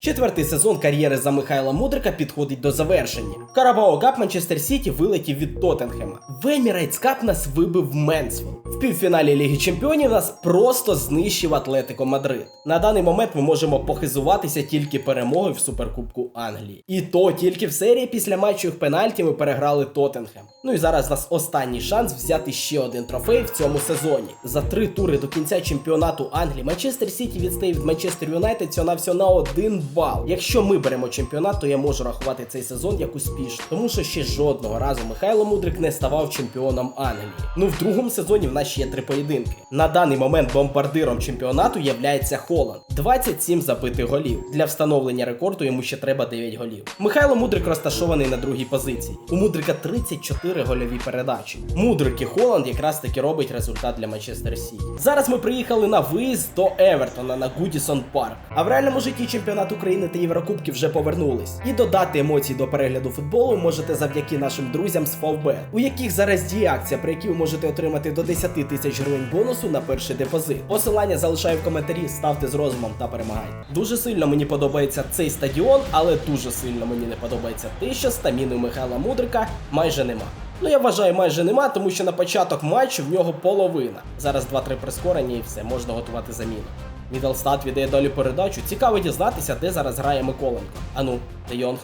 Четвертий сезон кар'єри за Михайла Мудрика підходить до завершення. Карабао Кап Манчестер Сіті вилетів від Тоттенхема. В Емірейтс Кап нас вибив Менсвіл. В півфіналі Ліги Чемпіонів нас просто знищив Атлетико Мадрид. На даний момент ми можемо похизуватися тільки перемогою в Суперкубку Англії. І то тільки в серії після матчу в пенальті ми переграли Тоттенхем. Ну і зараз у нас останній шанс взяти ще один трофей в цьому сезоні. За три тури до кінця чемпіонату Англії Манчестер Сіті відстає від Манчестер Юнайтед всього на один бал. Якщо ми беремо чемпіонат, то я можу рахувати цей сезон як успішний, тому що ще жодного разу Михайло Мудрик не ставав чемпіоном Англії. Ну в другому сезоні в нас ще є три поєдинки. На даний момент бомбардиром чемпіонату являється Холланд. 27 забитих голів. Для встановлення рекорду йому ще треба 9 голів. Михайло Мудрик розташований на другій позиції. У Мудрика 34 гольові передачі. Мудрик і Холланд якраз таки робить результат для Манчестер Сіті. Зараз ми приїхали на виїзд до Евертона на Гудісон Парк. А в реальному житті чемпіонат України та Єврокубки вже повернулись. І додати емоцій до перегляду футболу можете завдяки нашим друзям з Favbet, у яких зараз діє акція, при якій ви можете отримати до 10 тисяч гривень бонусу на перший депозит. Посилання залишаю в коментарі, ставте з розумом та перемагайте. Дуже сильно мені подобається цей стадіон, але дуже сильно мені не подобається те, що стаміни Михайла Мудрика майже нема. Ну я вважаю, майже нема, тому що на початок матчу в нього половина. Зараз 2-3 прискорення і все, можна готувати заміну. Мідалстат віддає далі передачу. Цікаво дізнатися, де зараз грає Миколенко. Ану, Де Йонг.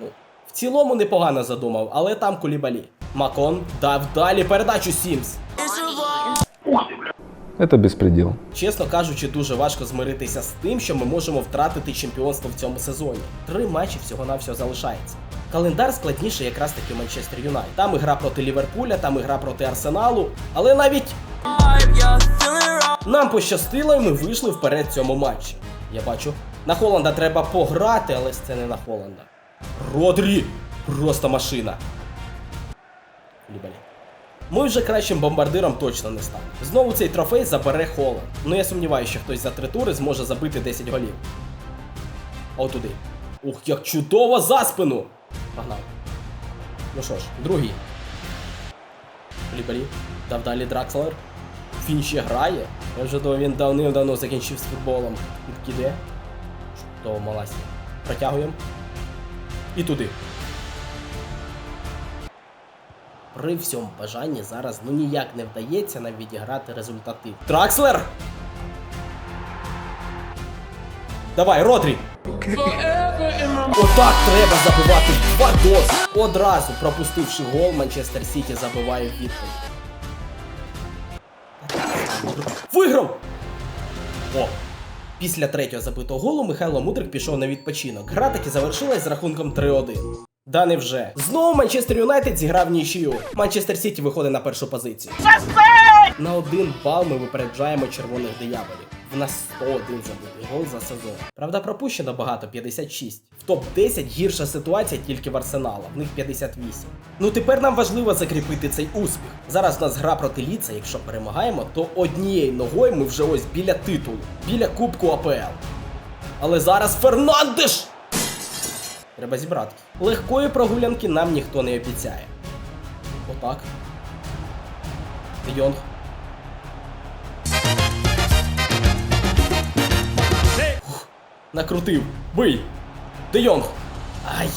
Ну, в цілому непогано задумав, але там кулібалі. Макон дав далі передачу Сімс. Это беспредел. Чесно кажучи, дуже важко змиритися з тим, що ми можемо втратити чемпіонство в цьому сезоні. Три матчі всього-навсього залишається. Календар складніший якраз таки Манчестер Юнайтед. Там ігра проти Ліверпуля, там ігра проти Арсеналу, але навіть нам пощастило, і ми вийшли вперед цьому матчі. Я бачу, на Холланда треба пограти, але це не на Холланда. Родрі! Просто машина. Лібалі. Ми вже кращим бомбардиром точно не станемо. Знову цей трофей забере Холланд. Ну я сумніваюся, що хтось за три тури зможе забити 10 голів. Отуди. Ух, як чудово за спину! Погнав. Ну що ж, другий. Лібалі. Дав далі Дракслер. Він ще грає. Я вже думав, він давним-давно закінчив з футболом. Підкиде. Чудово, маласі. Протягуємо. І туди. При всьому бажанні зараз ну ніяк не вдається нам відіграти результатив. Тракслер! Давай, Родрі! Отак треба забивати два дози. Одразу пропустивши гол, Манчестер Сіті забиває відповідь. Виграв! О! Після третього забитого голу Михайло Мудрик пішов на відпочинок. Гра таки завершилась з рахунком 3-1. Да не вже. Знову Манчестер Юнайтед зіграв нічию. Манчестер Сіті виходить на першу позицію. На один бал ми випереджаємо червоних дияволів. В нас 101 забитий гол за сезон. Правда, пропущено багато 56. В топ-10 гірша ситуація тільки в Арсенала, в них 58. Ну тепер нам важливо закріпити цей успіх. Зараз в нас гра проти Ліца, якщо перемагаємо, то однією ногою ми вже ось біля титулу, біля Кубку АПЛ. Але зараз Фернандеш! Треба зібрати. Легкої прогулянки нам ніхто не обіцяє. Отак. Йонг. Накрутив. Бий! Де Йонг! Ай!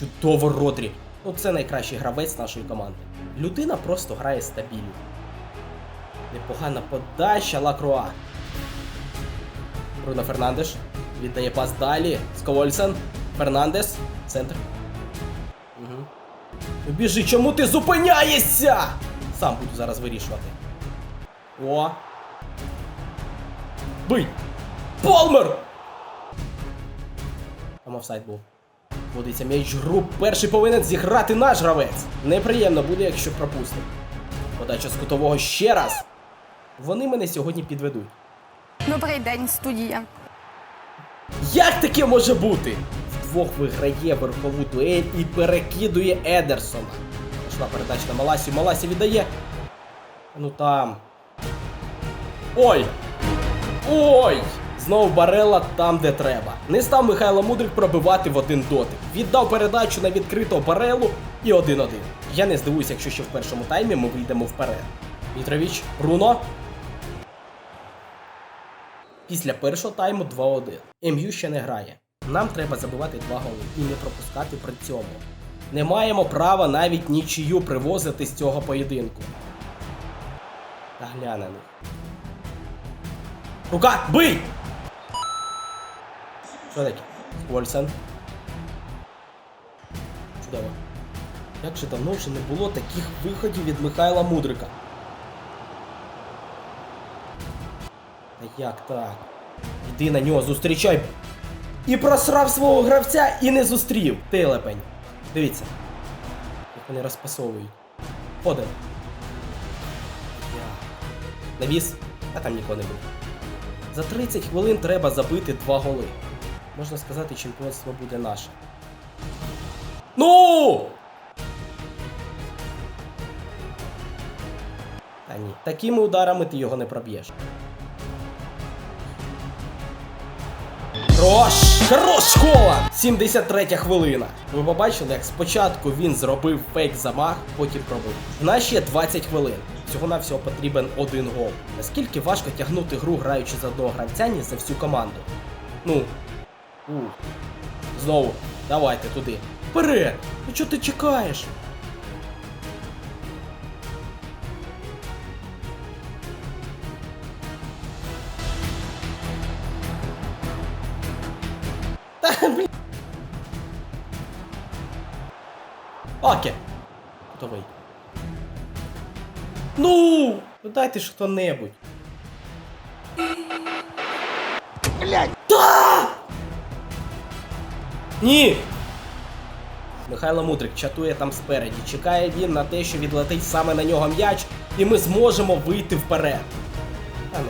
Чудово, Родрі. Ну це найкращий гравець нашої команди. Людина просто грає стабільно. Непогана подача Лакруа. Бруно Фернандеш. Віддає пас далі. Сковольсен. Фернандес. Центр. Угу. Біжи, чому ти зупиняєшся? Сам буду зараз вирішувати. О. Бий! Полмер! Там офсайд був. Водиться м'яч груп. Перший повинен зіграти наш гравець. Неприємно буде, якщо пропустимо. Подача з кутового ще раз. Вони мене сьогодні підведуть. Добрий день, студія. Як таке може бути? Вдвох виграє верхову дуель і перекидує Едерсона. Пішла передача на Маласі. Маласі віддає. Ну там. Ой! Ой! Знов Барела там, де треба. Не став Михайло Мудрик пробивати в один дотик. Віддав передачу на відкритого Барелу і 1-1. Я не здивуюся, якщо ще в першому таймі ми вийдемо вперед. Мітровіч, Руно. Після першого тайму 2-1. МЮ ще не грає. Нам треба забивати два голи і не пропускати при цьому. Не маємо права навіть нічию привозити з цього поєдинку. Та гляне. Рука! Бий! Таке? Вольсен. Чудово. Як же давно вже не було таких виходів від Михайла Мудрика. Як так? Іди на нього, зустрічай. І просрав свого гравця і не зустрів. Телепень. Дивіться. Як вони розпасовують. Ходимо. Навіс, а там нікого не було. За 30 хвилин треба забити два голи. Можна сказати, чемпіонство буде наше. Ну! Та ні, такими ударами ти його не проб'єш. Хорош! Хорош школа! 73 хвилина. Ви побачили, як спочатку він зробив фейк замах, потім пробив. В нас ще 20 хвилин. Всього на всього потрібен один гол. Наскільки важко тягнути гру, граючи за одного гравця, ніж за всю команду. Ну. У. Знову. Давайте туди. Вперед! Ну чого ти чекаєш? Та, блін. Оке. Готовий. Ну! Ну дайте ж хто-небудь. Ні! Михайло Мудрик чатує там спереді. Чекає він на те, що відлетить саме на нього м'яч, і ми зможемо вийти вперед. А ну.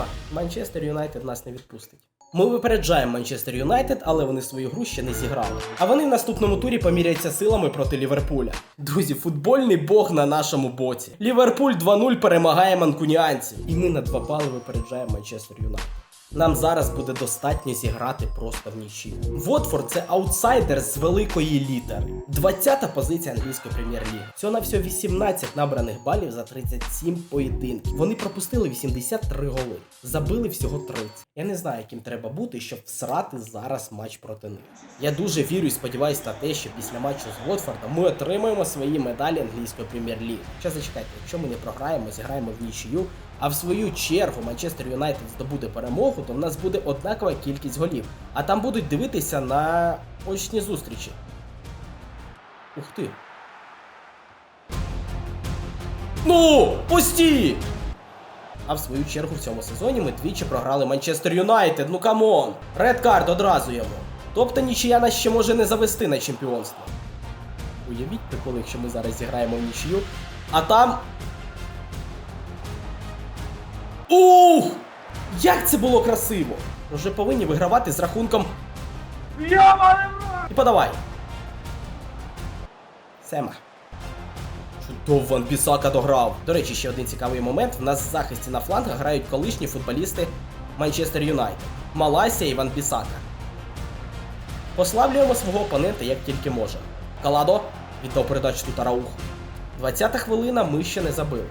2-2. Манчестер Юнайтед нас не відпустить. Ми випереджаємо Манчестер Юнайтед, але вони свою гру ще не зіграли. А вони в наступному турі поміряються силами проти Ліверпуля. Друзі, футбольний бог на нашому боці. Ліверпуль 2-0 перемагає манкуніанців. І ми на 2 бали випереджаємо Манчестер Юнайтед. Нам зараз буде достатньо зіграти просто в нічі. Вотфорд це аутсайдер з великої літери. 20-та позиція англійської прем'єр-ліги. Всього на всього 18 набраних балів за 37 поєдинків. Вони пропустили 83 голи, забили всього 30. Я не знаю, яким треба бути, щоб всрати зараз матч проти них. Я дуже вірю і сподіваюся на те, що після матчу з Вотфордом ми отримаємо свої медалі англійської прем'єр-ліги. Ще зачекайте, якщо ми не програємо, зіграємо в нічию. А в свою чергу Манчестер Юнайтед здобуде перемогу, то в нас буде однакова кількість голів. А там будуть дивитися на очні зустрічі. Ух ти. Ну! Пусті! А в свою чергу в цьому сезоні ми двічі програли Манчестер Юнайтед. Ну камон! Ред карт одразу йому. Тобто нічия нас ще може не завести на чемпіонство. Уявіть прикол, якщо ми зараз зіграємо в нічию, а там Ух! Як це було красиво! Вже повинні вигравати з рахунком. І подавай. Сема. Чудово Ван Бісака дограв. До речі, ще один цікавий момент. В нас в захисті на флангах грають колишні футболісти Манчестер Юнайтед. Маласія і Ван Бісака. Послаблюємо свого опонента як тільки можемо. Каладо віддав передачу тут Арауху. 20-та хвилина ми ще не забили.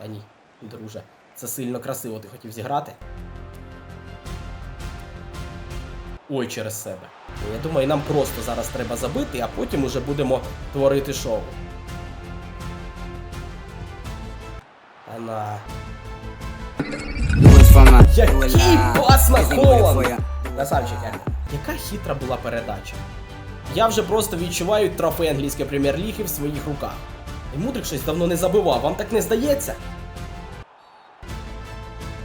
Та ні, друже, це сильно красиво ти хотів зіграти. Ой, через себе. Я думаю, нам просто зараз треба забити, а потім уже будемо творити шоу. Та на. Який пас на Холланд! Красавчик, яка хитра була передача. Я вже просто відчуваю трофей англійської прем'єр-ліги в своїх руках. І Мудрик щось давно не забивав, вам так не здається?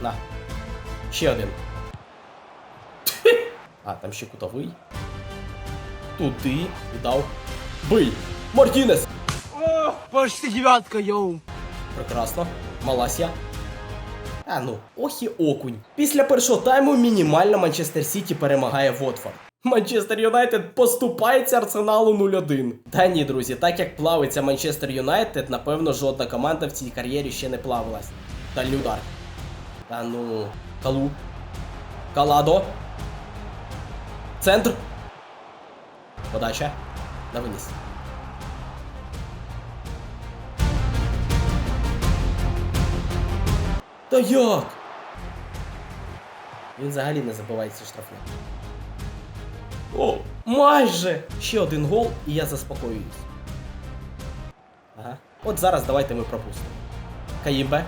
На. Ще один. А, там ще кутовий. Туди. Віддав. Бий! Мартінес! Почти девятка, йоу. Прекрасно. Маласія. А ну, ох і окунь. Після першого тайму мінімально Манчестер Сіті перемагає Вотфорд. Манчестер Юнайтед поступається Арсеналу 0-1. Та ні, друзі, так як плавиться Манчестер Юнайтед, напевно, жодна команда в цій кар'єрі ще не плавилась. Дальній удар. Та ну. Калу. Каладо. Центр. Подача. На виніс. Та як? Він взагалі не забиває ці. О, майже! Ще один гол, і я заспокоююсь. Ага. От зараз давайте ми пропустимо. Каїмбе.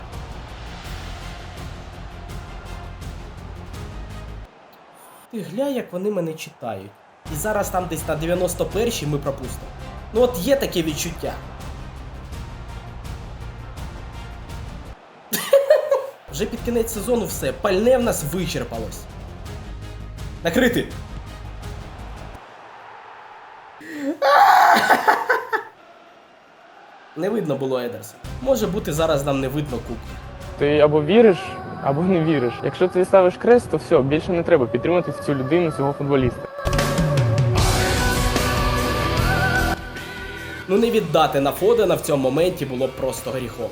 Ти глянь, як вони мене читають. І зараз там десь на 91-й ми пропустимо. Ну от є таке відчуття. Вже під кінець сезону все. Пальне в нас вичерпалось. Накрити! Не видно було Едерса. Може бути, зараз нам не видно кубки. Ти або віриш, або не віриш. Якщо ти ставиш крест, то все, більше не треба підтримувати цю людину, цього футболіста. Ну не віддати на Фодена в цьому моменті було б просто гріхом.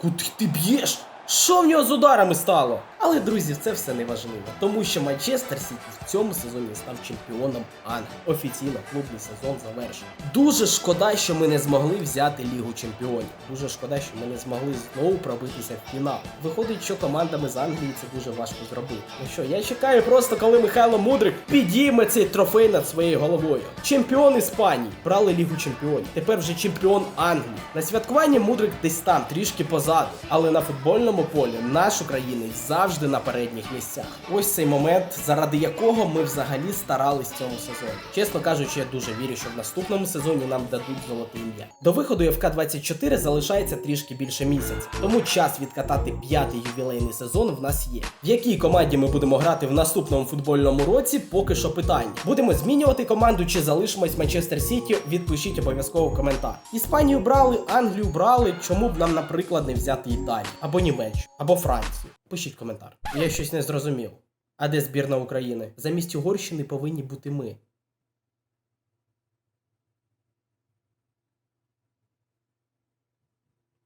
Куди ти б'єш? Що в нього з ударами стало? Але, друзі, це все не важливо, тому що Манчестер Сіті в цьому сезоні став чемпіоном Англії. Офіційно клубний сезон завершений. Дуже шкода, що ми не змогли взяти Лігу Чемпіонів. Дуже шкода, що ми не змогли знову пробитися в фінал. Виходить, що командами з Англії це дуже важко зробити. Ну що, я чекаю просто, коли Михайло Мудрик підійме цей трофей над своєю головою. Чемпіон Іспанії брали Лігу Чемпіонів. Тепер вже чемпіон Англії. На святкуванні Мудрик десь там, трішки позаду. Але на футбольному полі наш українець завжди на передніх місцях. Ось цей момент, заради якого ми взагалі старались цьому сезоні. Чесно кажучи, я дуже вірю, що в наступному сезоні нам дадуть золоте ім'я. До виходу ФК 24 залишається трішки більше місяць, тому час відкатати п'ятий ювілейний сезон в нас є. В якій команді ми будемо грати в наступному футбольному році, поки що питання. Будемо змінювати команду чи залишимось Манчестер Сіті? Відпишіть обов'язково коментар. Іспанію брали, Англію брали. Чому б нам, наприклад, не взяти Італію або Німеччину, або Францію? Пишіть коментар. Я щось не зрозумів. А де збірна України? Замість Угорщини повинні бути ми.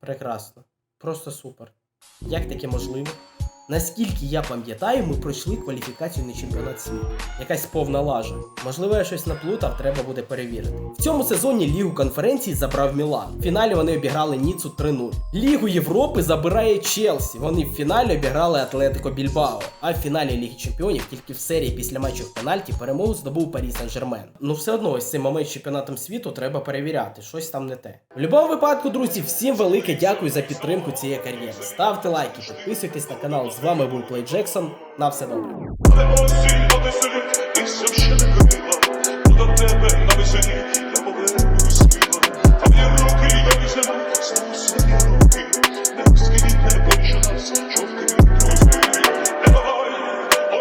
Прекрасно. Просто супер. Як таке можливо? Наскільки я пам'ятаю, ми пройшли кваліфікацію на чемпіонат світу. Якась повна лажа. Можливо, я щось наплутав, треба буде перевірити. В цьому сезоні Лігу конференції забрав Мілан. В фіналі вони обіграли Ніцу 3-0. Лігу Європи забирає Челсі. Вони в фіналі обіграли Атлетико Більбао. А в фіналі Ліги Чемпіонів тільки в серії після матчу в пенальті перемогу здобув Парі Сен-Жермен. Ну все одно ось цей момент з чемпіонатом світу треба перевіряти. Щось там не те. В будь-якому випадку, друзі, всім велике дякую за підтримку цієї кар'єри. Ставте лайки, підписуйтесь на канал. З вами був Плей Джексон. На все добре. Не руки, я візьму, знову свої руки, як скріпне конче нас, човки